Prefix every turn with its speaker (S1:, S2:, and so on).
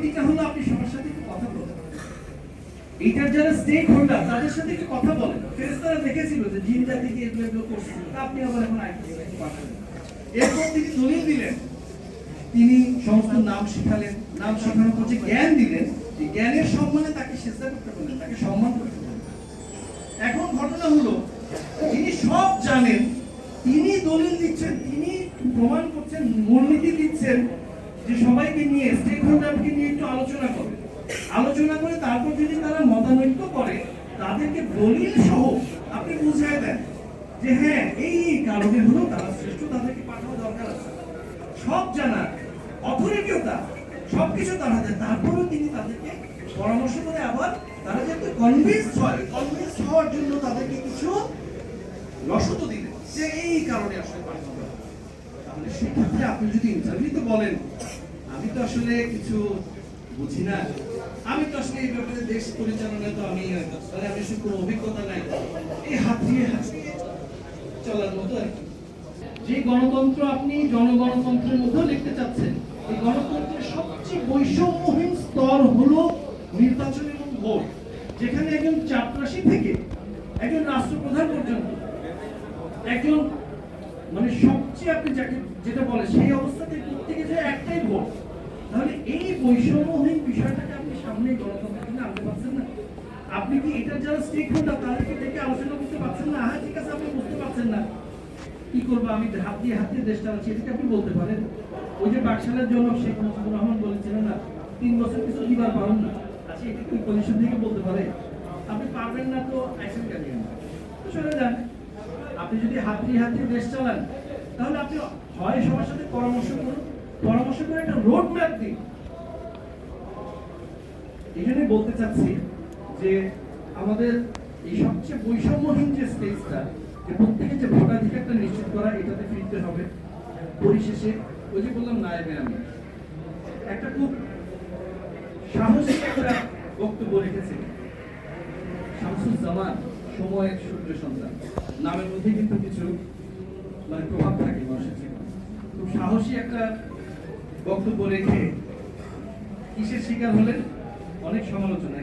S1: পদ্ধতিটা হলো আপনি সবার সাথে একটু কথা বলেন এইটার যারা স্টেক হোল্ডার তাদের সাথে একটু কথা বলেন। ফেরেস্তারা দেখেছিল যে জিন জাতিকে এগুলো এগুলো করছে আপনি আবার এখন আইটি পাঠালেন এরপর তিনি দলিল দিলেন। তিনি সমস্ত নাম শিখালেন। নাম শেখানোর পর যে জ্ঞান দিলেন, এই জ্ঞানের সম্মানে তাকে চেষ্টা করতে বললেন, তাকে সম্মান করতে বললেন। এখন ঘটনা হলো, যিনি সব জানেন, তিনি দলিল দিচ্ছেন, তিনি প্রমাণ করছেন, মূলনীতি দিচ্ছেন যে সবাইকে নিয়ে স্টেক হোল্ডারকে নিয়ে একটু আলোচনা করবে। আলোচনা করে তারপর যদি তারা মতানৈক্য করে, তাদেরকে দলিল সহ আপনি বুঝিয়ে দেন যে হ্যাঁ এই কারণে হলো তারা শ্রেষ্ঠ, তাদেরকে পাঠানো দরকার আছে। সব জানার অথরিটিও তার সবকিছু তার হাতে তারপরেও তিনি তাদেরকে পরামর্শ করে আবার তারা যাতে কনভিন্স হয় কনভিন্স হওয়ার জন্য তাদেরকে কিছু রসদ দিলেন যে এই কারণে আসলে পাঠানো দরকার। তাহলে সেক্ষেত্রে আপনি যদি ইন্টারভিউতে বলেন, আমি তো আসলে কিছু বুঝি না। আমি তো আসলে এই ব্যাপারে দেশ তো আমি মানে আমি আসলে কোনো অভিজ্ঞতা নাই। এই চলার মতো আর যে গণতন্ত্র আপনি জনগণতন্ত্রের মধ্যেও লিখতে চাচ্ছেন, এই গণতন্ত্রের সবচেয়ে বৈষম্যহীন স্তর হলো নির্বাচন এবং ভোট। যেখানে একজন চাপরাশি থেকে একজন রাষ্ট্রপ্রধান পর্যন্ত, একজন মানে সবচেয়ে আপনি যাকে যেটা বলে সেই অবস্থাতে প্রত্যেকে যে একটাই ভোট, তাহলে এই বৈষম্যহীন বিষয়টাকে আপনি সামনে গণতন্ত্রের জন্য আনতে পারছেন না। আপনি কি এটার যারা স্টেক হোল্ডার তাদেরকে দেখে আলোচনা করতে পারছেন না? হ্যাঁ ঠিক আছে, আপনি বুঝতে পারছেন না। কি করব আমি? হাত দিয়ে হাত দিয়ে দেশ চালাচ্ছি এটাকে আপনি বলতে পারেন। ওই যে বাকশালের জন্য শেখ মুজিবুর রহমান বলেছিলেন না, তিন বছর কিছু দিবার পারেন না। আচ্ছা এটা কি পজিশন থেকে বলতে পারে? আপনি পারবেন না তো আইসেন তো চলে যান। আপনি যদি হাত হাত দেশ চালান, তাহলে আপনি হয় সবার সাথে পরামর্শ করুন, পরামর্শ করে একটা রোড ম্যাপ দিন। এখানে বলতে চাচ্ছি যে আমাদের এই সবচেয়ে বৈষম্যহীন যে স্পেসটা যে প্রত্যেকের যে ভোটাধিকারটা নিশ্চিত করা, এটাতে ফিরতে হবে। পরিশেষে ওই যে বললাম নায়েবে আমি, একটা খুব সাহসী একটা বক্তব্য রেখেছিলেন শামসুজ্জামান সময়ের সূর্য সন্তান। নামের মধ্যে কিন্তু কিছু মানে প্রভাব থাকে মানুষের। খুব সাহসী একটা বক্তব্য রেখে কিসের শিকার হলেন? অনেক সমালোচনা।